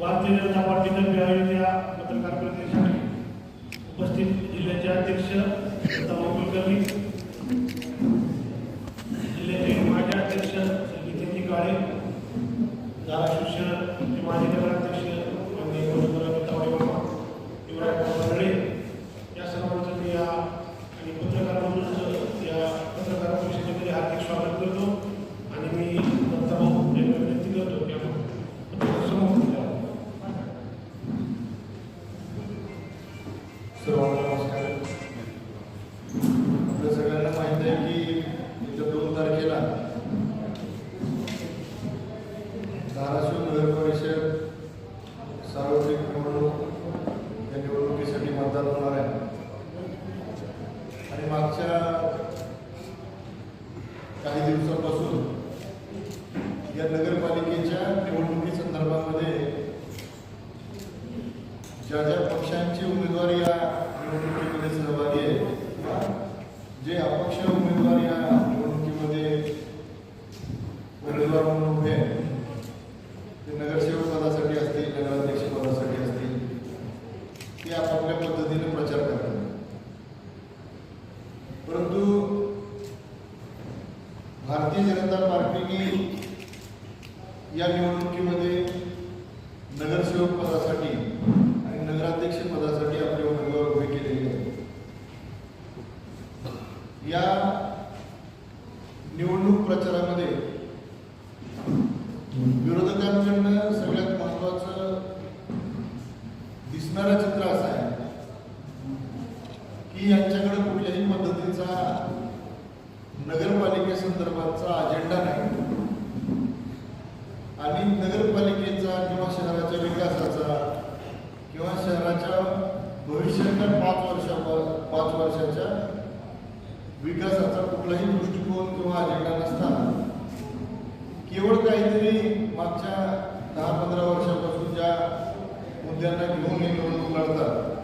भारतीय जनता पार्टीतर्फे आयोजित या पत्रकार परिषदेसाठी उपस्थित जिल्ह्याचे अध्यक्ष दत्ता कुलकर्णी जिल्ह्याचे माजी अध्यक्ष श्री नितीनजी काळे धाराशिव शहर माजी नगराध्यक्ष आणि मागच्या काही दिवसापासून या नगरपालिकेच्या निवडणुकी संदर्भामध्ये ज्या ज्या पक्षांची उमेदवार या निवडणुकीमध्ये सहभागी आहे जे अपक्ष उमेदवार या निवडणुकीमध्ये उमेदवार म्हणून उभे आहेत ते नगरसेवक पदासाठी असतील नगराध्यक्ष पदासाठी असतील ते आपापल्या पद्धतीने प्रचार करतात परंतु भारतीय जनता पार्टीने या निवडणुकीमध्ये नगरसेवक पदासाठी आणि नगराध्यक्ष पदासाठी आपले उमेदवार उभे केलेले आहेत या निवडणूक प्रचारामध्ये विरोधकांकडनं सगळ्यात महत्वाचं दिसणारं चित्र असं आहे की यांच्याकडे कुठल्याही पद्धतीचा नगरपालिकेसंदर्भातचा अजेंडा नाही आणि नगरपालिकेचा किंवा शहराच्या विकासाचा किंवा शहराच्या भविष्याच्या पाच वर्षा पाच वर्षाच्या विकासाचा कुठलाही दृष्टिकोन किंवा अजेंडा नसताना केवळ काहीतरी मागच्या दहा पंधरा वर्षापासून ज्या मुद्द्यांना घेऊन हे निवडणूक लढतात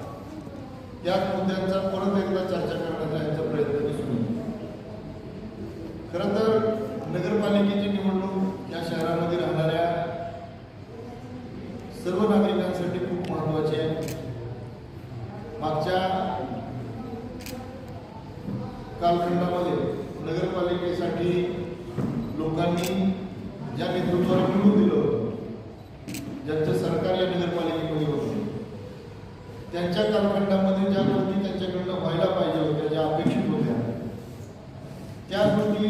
त्याच मुद्द्यांचा परत एकदा चर्चा करण्याचा यांचा प्रयत्न दिसून खरं तर नगरपालिकेची निवडणूक या शहरामध्ये राहणाऱ्या सर्व नागरिकांसाठी खूप महत्वाची आहे. मागच्या कालखंडामध्ये नगरपालिकेसाठी लोकांनी ज्या नेतृत्वाला निवडून दिलं होतं ज्यांचं सरकार या नगरपालिकेमध्ये होतं त्यांच्या कालखंडामध्ये ज्या गोष्टी त्यांच्याकडनं व्हायला पाहिजे होत्या ज्या अपेक्षित होत्या त्या गोष्टी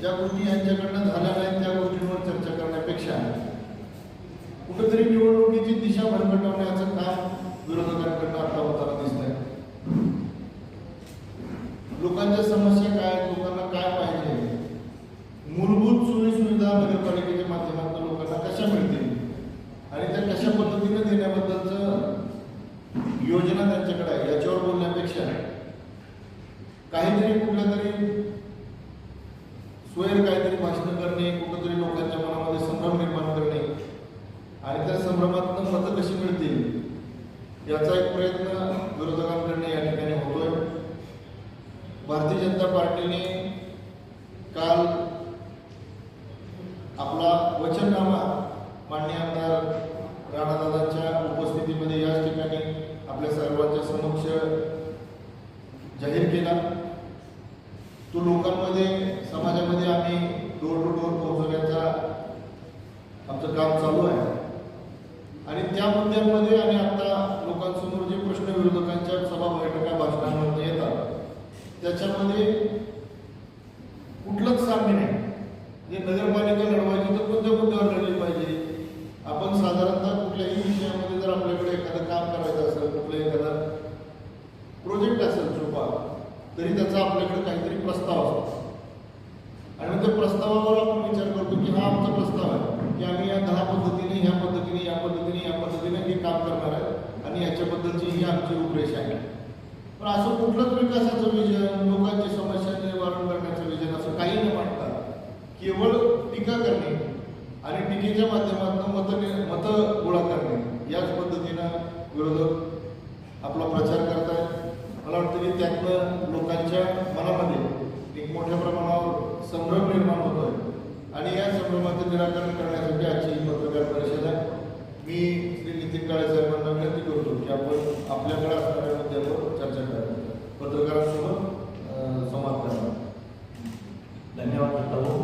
ज्या गोष्टी यांच्याकडनं झाल्या नाहीत त्या गोष्टींवर चर्चा करण्यापेक्षा कुठेतरी निवडणुकीची दिशा भरकटवण्याचं काम विरोधकांकडनं आता होताना दिसत आहे लोकांच्या समस्या काय आहेत, लोकांना काय पाहिजे मूलभूत सोयी सुविधा नगरपालिकेच्या माध्यमातून लोकांना कशा मिळतील आणि त्या कशा पद्धतीने देण्याबद्दलचं योजना त्यांच्याकडे आहे याच्यावर बोलण्यापेक्षा काहीतरी कुठल्या तरी स्वैर काहीतरी भाषण करणे कुठंतरी लोकांच्या मनामध्ये संभ्रम निर्माण करणे आणि त्या संभ्रमातून मतं कशी मिळतील याचा एक प्रयत्न विरोधकांकडनं या ठिकाणी होतोय. भारतीय जनता पार्टीने काल आपला वचननामा मान्य आमदार राणादादांच्या उपस्थितीमध्ये याच ठिकाणी आपल्या सर्वांच्या समक्ष जाहीर केला. तो लोकांमध्ये समाजामध्ये आम्ही डोर टू डोर पोहोचवण्याचा आमचं काम चालू आहे. आणि त्या मुद्द्यांमध्ये आणि आता प्रश्न विरोधकांच्या सभा बैठका भाषणांमध्ये येतात. त्याच्यामध्ये कुठलंच साम्य नाही. जे नगरपालिका लढवायची तर कोणत्या मुद्द्यावर लढली पाहिजे? आपण साधारणतः कुठल्याही विषयामध्ये जर आपल्याकडे एखादं काम करायचं असेल कुठलं एखादा प्रोजेक्ट असेल छोपा तरी त्याचा आपल्याकडे काहीतरी प्रस्ताव असतो. आणि त्या प्रस्तावावर आपण विचार करतो की हा आमचा प्रस्ताव आहे की आम्ही या दहा पद्धतीने ह्या पद्धतीने या पद्धतीने या पद्धतीने हे काम करणार आहे. आणि याच्याबद्दलची ही आमची रूपरेषा आहे. पण असं कुठलंच विकासाचं विजन लोकांची समस्या निवारण करण्याचं विजन असं काही न मांडता केवळ टीका करणे आणि टीकेच्या माध्यमातून मत मतं गोळा करणे याच पद्धतीनं विरोधक आपला प्रचार करतायत. मला वाटतं की त्यातनं लोकांच्या मनामध्ये एक मोठ्या प्रमाणावर संभ्रम निर्माण होतोय. आणि या संभ्रमाचं निराकरण करण्यासाठी आजची पत्रकार परिषद आहे. मी नितीन काळे साहेबांना विनंती करतो की आपण आपल्याकडे असणाऱ्या मुद्द्यावर चर्चा करावी. पत्रकारांसोबत संवाद करावा. धन्यवाद दत्ताभाऊ.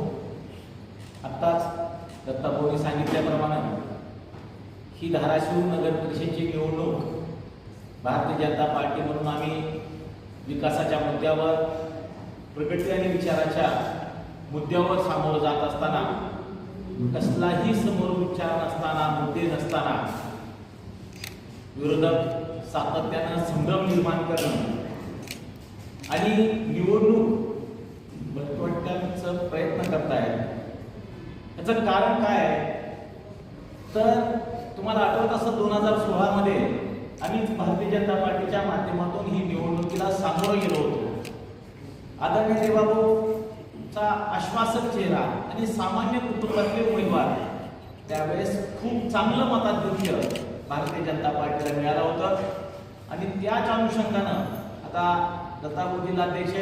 आत्ताच दत्ताभाऊनी सांगितल्याप्रमाणे ही धाराशिव नगर परिषदेची निवडणूक भारतीय जनता पार्टी म्हणून आम्ही विकासाच्या मुद्द्यावर प्रगती आणि विचाराच्या मुद्द्यावर सामोरं जात असताना कसलाही समोर विचार नसताना मुद्दे नसताना विरोधात सातत्यानं संभ्रम निर्माण करणं. आणि निवडणूक भरकटण्याचा प्रयत्न करतायत. याचं कारण काय आहे? तर तुम्हाला आठवत असं दोन हजार सोळामध्ये आम्ही भारतीय जनता पार्टीच्या माध्यमातून ही निवडणुकीला सामोरं गेलो होतो. आदरणीय देवाभाऊचा आश्वासक चेहरा आणि सामान्य कुटुंबातले उमेदवार त्यावेळेस खूप चांगलं मताधिक्य भारतीय जनता पार्टीला मिळालं होतं. आणि त्याच अनुषंगानं आता दत्तापूर जिल्हाध्यक्ष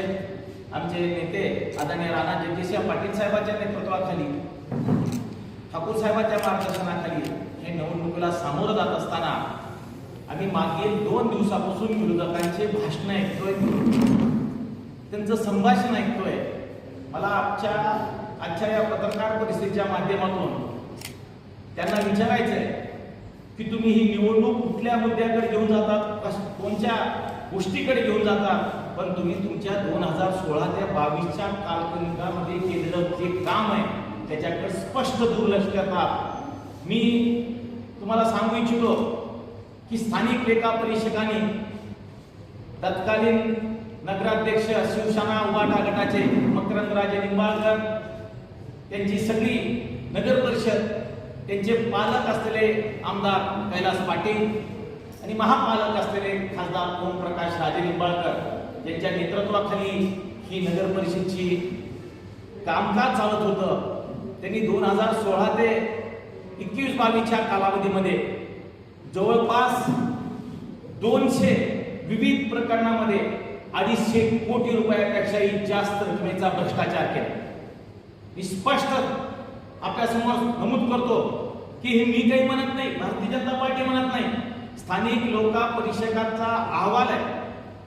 आमचे नेते आदरणीय राणा जगदीशसिंह पाटील साहेबांच्या नेतृत्वाखाली ठाकूर साहेबांच्या मार्गदर्शनाखाली हे निवडणुकीला सामोरं जात असताना आम्ही मागील दोन दिवसापासून विरोधकांचे भाषण ऐकतोय. त्यांचं संभाषण ऐकतोय. मला आजच्या आजच्या या पत्रकार परिस्थितीच्या माध्यमातून त्यांना विचारायचंय की तुम्ही ही निवडणूक कुठल्या मुद्द्याकडे घेऊन जातात कश- कोणत्या गोष्टीकडे घेऊन जातात? पण तुम्ही तुमच्या दोन हजार सोळा ते बावीसच्या कालखंडामध्ये केलेलं जे काम आहे त्याच्याकडे स्पष्ट दुर्लक्ष करतात मी तुम्हाला सांगू इच्छितो की स्थानिक लेखा परीक्षकांनी तत्कालीन नगराध्यक्ष शिवसेना उभाटा गटाचे मकरंदराजे निंबाळकर त्यांची सगळी नगर परिषद त्यांचे पालक असलेले आमदार कैलास पाटील आणि महापालक असलेले खासदार ओमप्रकाश राजे निंबाळकर यांच्या नेतृत्वाखाली ही नगर परिषदची कामकाज चालत होतं. त्यांनी दोन हजार सोळा ते एकवीस बावीसच्या कालावधीमध्ये जवळपास दोनशे विविध प्रकरणामध्ये अडीचशे कोटी रुपयापेक्षाही जास्त रकमेचा भ्रष्टाचार केला. स्पष्ट आपल्यासमोर नमूद करतो की हे मी काही म्हणत नाही भारतीय जनता पार्टी म्हणत नाही. स्थानिक लोका परिषदाचा अहवाल आहे.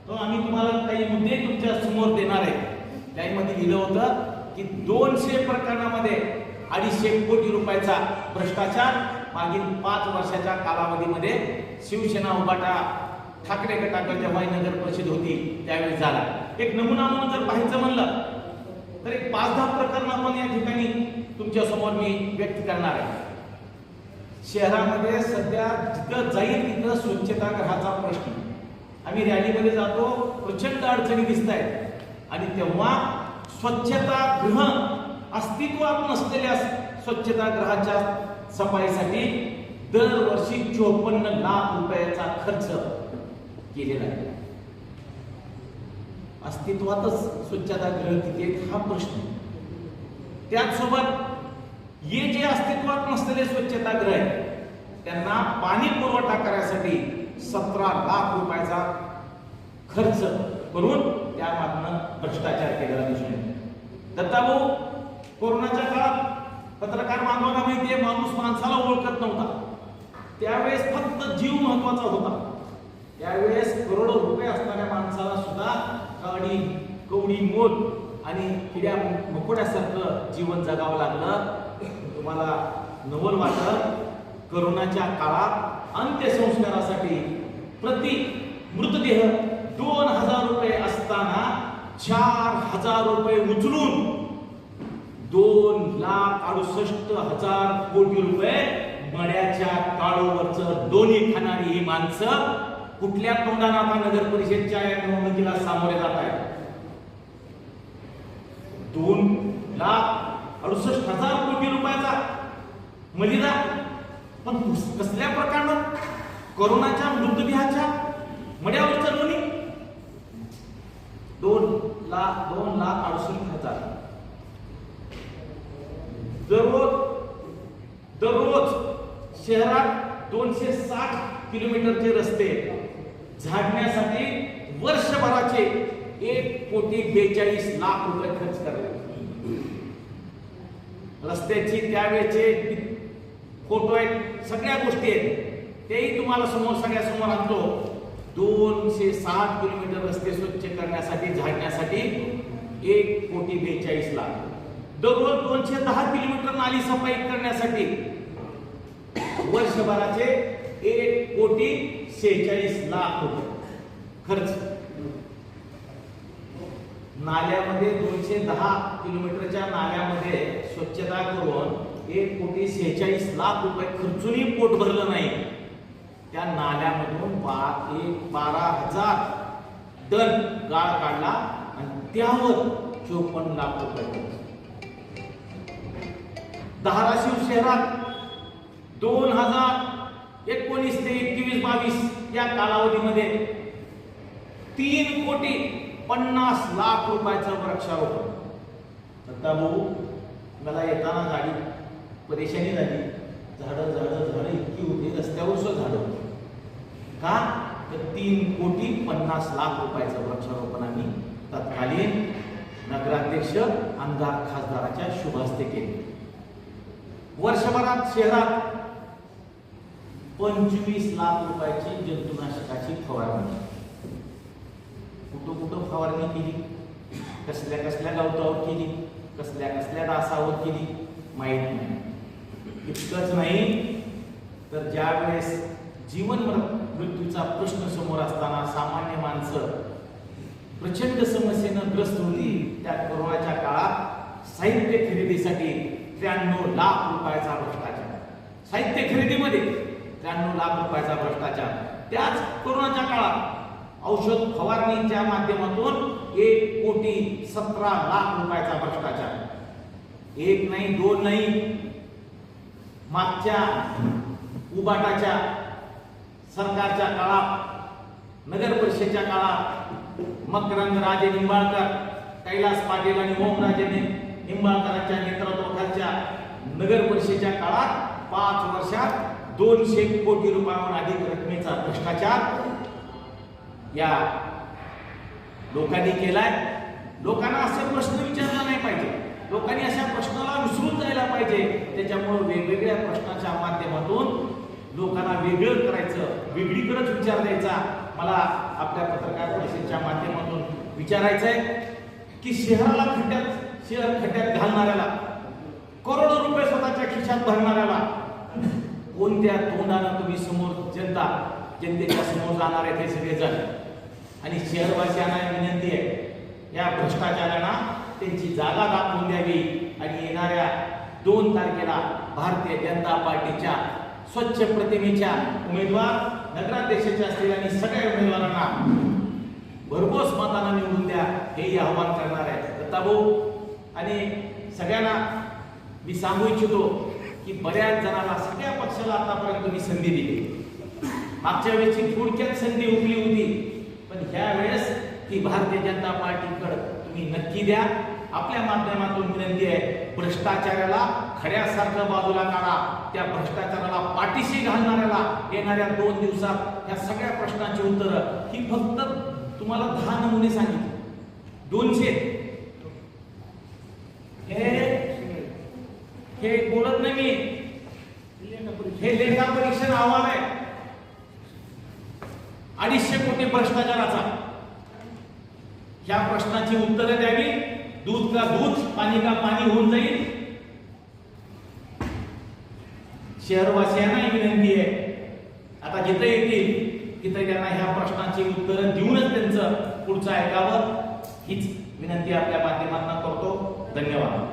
तो आम्ही तुम्हाला काही मुद्दे तुमच्यासमोर देणार आहे. त्यामध्ये लिहिलं होतं की दोनशे प्रकरणामध्ये अडीचशे कोटी रुपयाचा भ्रष्टाचार मागील पाच वर्षाच्या कालावधीमध्ये शिवसेना उभाटा ठाकरे गटाकडे जेव्हा नगर परिषद होती त्यावेळी झाला. एक नमुना म्हणून जर पाहायचं म्हणलं तर एक पाच दहा प्रकरण आपण या ठिकाणी तुमच्यासमोर मी व्यक्त करणार आहे. शहरामध्ये सध्या जिथं जाईल तिथं स्वच्छतागृहाचा प्रश्न. आम्ही रॅलीमध्ये जातो प्रचंड अडचणी दिसत आहेत आणि तेव्हा स्वच्छतागृह अस्तित्वात नसलेल्या स्वच्छतागृहाच्या सफाईसाठी दरवर्षी चोपन्न लाख रुपयाचा खर्च केलेला आहे. अस्तित्वातच स्वच्छतागृह तिथे हा प्रश्न त्याचसोबत हे जे अस्तित्वात नसलेले स्वच्छतागृह आहेत त्यांना पाणी पुरवठा करण्यासाठी सतरा लाख रुपयाचा खर्च करून त्यामागनं भ्रष्टाचार केलेला दिसून येतो. दत्ताभाऊ कोरोनाच्या काळात पत्रकार बांधवांना माहिती आहे माणूस माणसाला ओळखत नव्हता. त्यावेळेस फक्त जीव महत्त्वाचा होता. त्यावेळेस करोडो रुपये असणाऱ्या माणसाला सुद्धा काडी कवडी मोल आणि किड्या मकोड्यासारखं जीवन जगावं लागलं. तुम्हाला नवल वाटत करोनाच्या काळात अंत्यसंस्कारासाठी प्रति मृतदेह दोन हजार रुपये असताना चार हजार रुपये उचलून दोन लाख अडुसष्ट हजार कोटी रुपये मड्याच्या काळोवरच दोन्ही खाणारी ही माणसं कुठल्या तोंडाने आता नगर परिषदच्या या निवडणुकीला सामोरे जात आहेत? दोन लाख अडुसष्ट हजार कोटी रुपयाचा. मलिदा. पण कसल्या प्रकारनं कोरोनाच्या मृतदेहाच्या? मड्यावर दोन्ही दोन लाख दोन लाख अडुसष्ट हजार. दररोज दररोज शहरात दोनशे साठ किलोमीटरचे रस्ते झाडण्यासाठी वर्षभराचे एक कोटी बेचाळीस लाख रुपये खर्च करावे. रस्त्याची त्यावेळेचे फोटो आहेत सगळ्या गोष्टी आहेत. तेही तुम्हाला समोर सगळ्या समोर आणतो दोनशे साठ किलोमीटर रस्ते स्वच्छ करण्यासाठी झाडण्यासाठी एक कोटी बेचाळीस लाख. दररोज दोनशे दहा किलोमीटर नाली सफाई करण्यासाठी वर्षभराचे एक कोटी शेहेचाळीस लाख रुपये खर्च. नाल्यामध्ये दोनशे दहा किलोमीटरच्या नाल्यामध्ये स्वच्छता करून एक कोटी शेहेचाळीस लाख रुपये खर्चूनही पोट भरलं नाही. त्या नाल्यामधून बा एक बारा हजार टन गाळ काढला आणि त्यावर चोपन्न लाख रुपये धाराशिव शहरात दोन हजार एकोणीस ते एकवीस बावीस या कालावधीमध्ये तीन कोटी पन्नास लाख रुपयाचं वृक्षारोपण. दत्ता भाऊ मला येताना गाडी परेशानी झाली. झाडं झाडं झाडं इतकी होती रस्त्यावर सुद्धा झाडं होती. का? तर तीन कोटी पन्नास लाख रुपयाचं वृक्षारोपण आम्ही तत्कालीन नगराध्यक्ष आमदार खासदाराच्या शुभहस्ते केले. वर्षभरात शहरात पंचवीस लाख रुपयाची जंतुनाशकाची फवारणी. कुठं कुठं फवारणी केली. कसल्या कसल्या गवतावर केली कसल्या कसल्या रासावर केली माहीत नाही. इतकंच नाही तर ज्या वेळेस जीवन मृत्यूचा प्रश्न समोर असताना सामान्य माणसं प्रचंड समस्येनं ग्रस्त होती त्या कोरोनाच्या काळात साहित्य खरेदीसाठी त्र्याण्णव लाख रुपयाचा भ्रष्टाचार. साहित्य खरेदीमध्ये त्र्याण्णव लाख रुपयाचा भ्रष्टाचार. त्याच कोरोनाच्या काळात औषध फवारणीच्या माध्यमातून एक कोटी सतरा लाख रुपयाचा भ्रष्टाचार. एक नाही दोन नाही मागच्या उबाटाच्या सरकारच्या काळात नगर परिषदेच्या काळात मकरंद राजे निंबाळकर कैलास पाटील आणि ओमराजे निंबाळकरांच्या नेतृत्वाखालच्या नगर परिषदेच्या काळात पाच वर्षात दोनशे कोटी रुपयांवर अधिक रकमेचा भ्रष्टाचार या लोकांनी केलाय. लोकांना असे प्रश्न विचारला नाही पाहिजे. लोकांनी अशा प्रश्नाला विसरून जायला पाहिजे. त्याच्यामुळं वेगवेगळ्या प्रश्नाच्या माध्यमातून लोकांना वेगळं करायचं वेगळीकडेच विचार द्यायचा. मला आपल्या पत्रकार परिषदेच्या माध्यमातून विचारायचं आहे की शहराला खड्ड्यात शहर खड्ड्यात घालणाऱ्याला करोडो रुपये स्वतःच्या खिशात भरणाऱ्याला कोणत्या तोंडानं तुम्ही समोर जनता जनतेच्या समोर जाणार आहे ते सगळेजण? आणि शहरवासियांना विनंती आहे या भ्रष्टाचारांना त्यांची जागा दाखवून द्यावी आणि येणाऱ्या दोन तारखेला भारतीय जनता पार्टीच्या स्वच्छ प्रतिमेच्या उमेदवार नगराध्यक्षाच्या असतील आणि सगळ्या उमेदवारांना भरघोस मतानं निवडून द्या हेही आव्हान करणार आहे. दत्ताभाऊ आणि सगळ्यांना मी सांगू इच्छितो की बऱ्याच जणांना सगळ्या पक्षाला आतापर्यंत मी संधी दिली. मागच्या वेळेची थोडक्यात संधी हुकली होती. ती भारतीय जनता पार्टीकडे तुम्ही नक्की द्या. आपल्या माध्यमातून विनंती आहे भ्रष्टाचाराला खऱ्यासारखं बाजूला काढा. त्या भ्रष्टाचाराला पाठीशी घालणाऱ्याला येणाऱ्या दोन दिवसात या सगळ्या प्रश्नांची उत्तरं ही फक्त तुम्हाला दहा नमुने सांगितले. दोनशे. हे बोलत नाही मी. हे लेखा परीक्षण अहवाल आहे. अडीचशे कोटी भ्रष्टाचाराचा. या प्रश्नाची उत्तरं द्यावी दूध का दूध पाणी का पाणी होऊन जाईल. शहरवासियांना ही विनंती आहे. आता जिथं येतील तिथे त्यांना ह्या प्रश्नाची उत्तरं देऊनच त्यांचं पुढचं ऐकावं. हीच विनंती आपल्या माध्यमांना करतो. धन्यवाद.